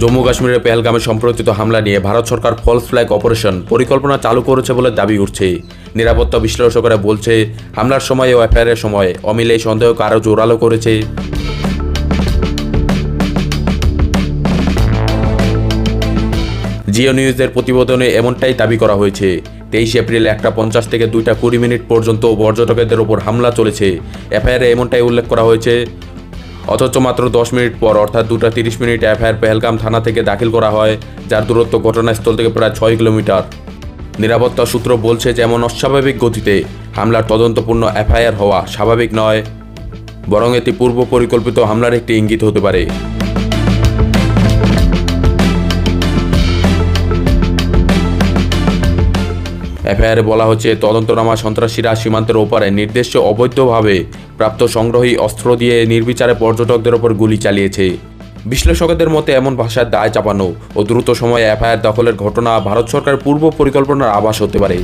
জম্মু কাশ্মীরের পেহেলগামে সম্প্রতিত হামলা নিয়ে ভারত সরকার ফলস ফ্ল্যাগ অপারেশন পরিকল্পনা চালু করেছে বলে দাবি উঠছে। নিরাপত্তা বিশ্লেষকরা বলছে, হামলার সময় ও এফআইআরের সময় অমিলে এই সন্দেহকে আরও জোরালো করেছে। জিও নিউজের প্রতিবেদনে এমনটাই দাবি করা হয়েছে। তেইশ এপ্রিল একটা পঞ্চাশ থেকে দুইটা কুড়ি মিনিট পর্যন্ত পর্যটকদের ওপর হামলা চলেছে। এফআইআরে এমনটাই উল্লেখ করা হয়েছে। অথচ মাত্র দশ মিনিট পর, অর্থাৎ দুটা তিরিশ মিনিট, এফআইআর পেহেলগাম থানা থেকে দাখিল করা হয়, যার দূরত্ব ঘটনাস্থল থেকে প্রায় ছয় কিলোমিটার। নিরাপত্তা সূত্র বলছে যে, এমন অস্বাভাবিক গতিতে হামলার তদন্তপূর্ণ এফআইআর হওয়া স্বাভাবিক নয়, বরং এটি পূর্ব পরিকল্পিত হামলার একটি ইঙ্গিত হতে পারে। এফআইআরে বলা হচ্ছে, তদন্তনামা সন্ত্রাসীরা সীমান্তের ওপারে নির্দিষ্ট অবৈধভাবে প্রাপ্ত সংগ্রহী অস্ত্র দিয়ে নির্বিচারে পর্যটকদের ওপর গুলি চালিয়েছে। বিশ্লেষকদের মতে, এমন ভাষার দায় চাপানো ও দ্রুত সময়ে এফআইআর দখলের ঘটনা ভারত সরকার পূর্ব পরিকল্পনার আভাস হতে পারে।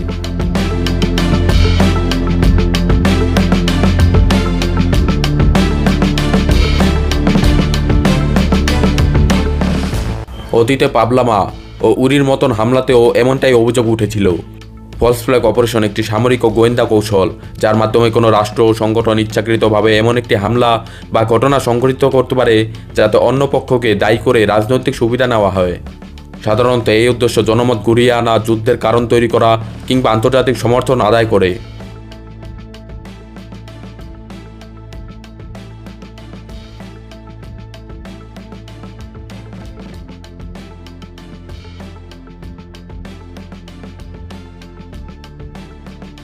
অতীতে পাবলামা ও উরির মতন হামলাতেও এমনটাই অভিযোগ উঠেছিল। ফলস ফ্ল্যাগ অপারেশন একটি সামরিক ও গোয়েন্দা কৌশল, যার মাধ্যমে কোনো রাষ্ট্র ও সংগঠন ইচ্ছাকৃতভাবে এমন একটি হামলা বা ঘটনা সংঘটিত করতে পারে, যাতে অন্য পক্ষকে দায়ী করে রাজনৈতিক সুবিধা নেওয়া হয়। সাধারণত এই উদ্দেশ্য জনমত ঘুরিয়ে আনা যুদ্ধের কারণ তৈরি করা কিংবা আন্তর্জাতিক সমর্থন আদায় করে।